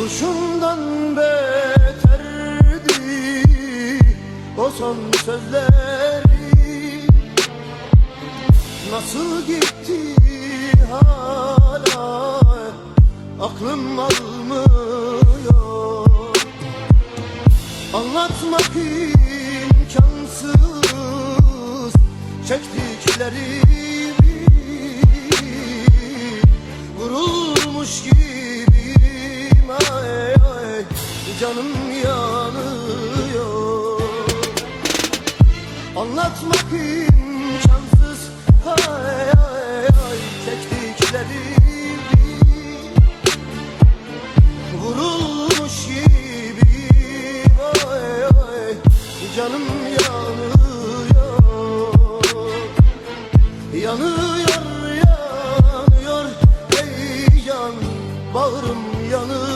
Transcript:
Kurşundan beterdi o son sözleri. Nasıl gitti hala? Aklım almıyor. Anlatmak imkansız çektiklerimi. Vurulmuş gibiyim canım yanıyor. Anlatmak imkansız. Hay hay hay Çektiklerimi Vurulmuş gibi. Hay hay Canım yanıyor. Yanıyor yanıyor. Ey yan bağrım yanıyor.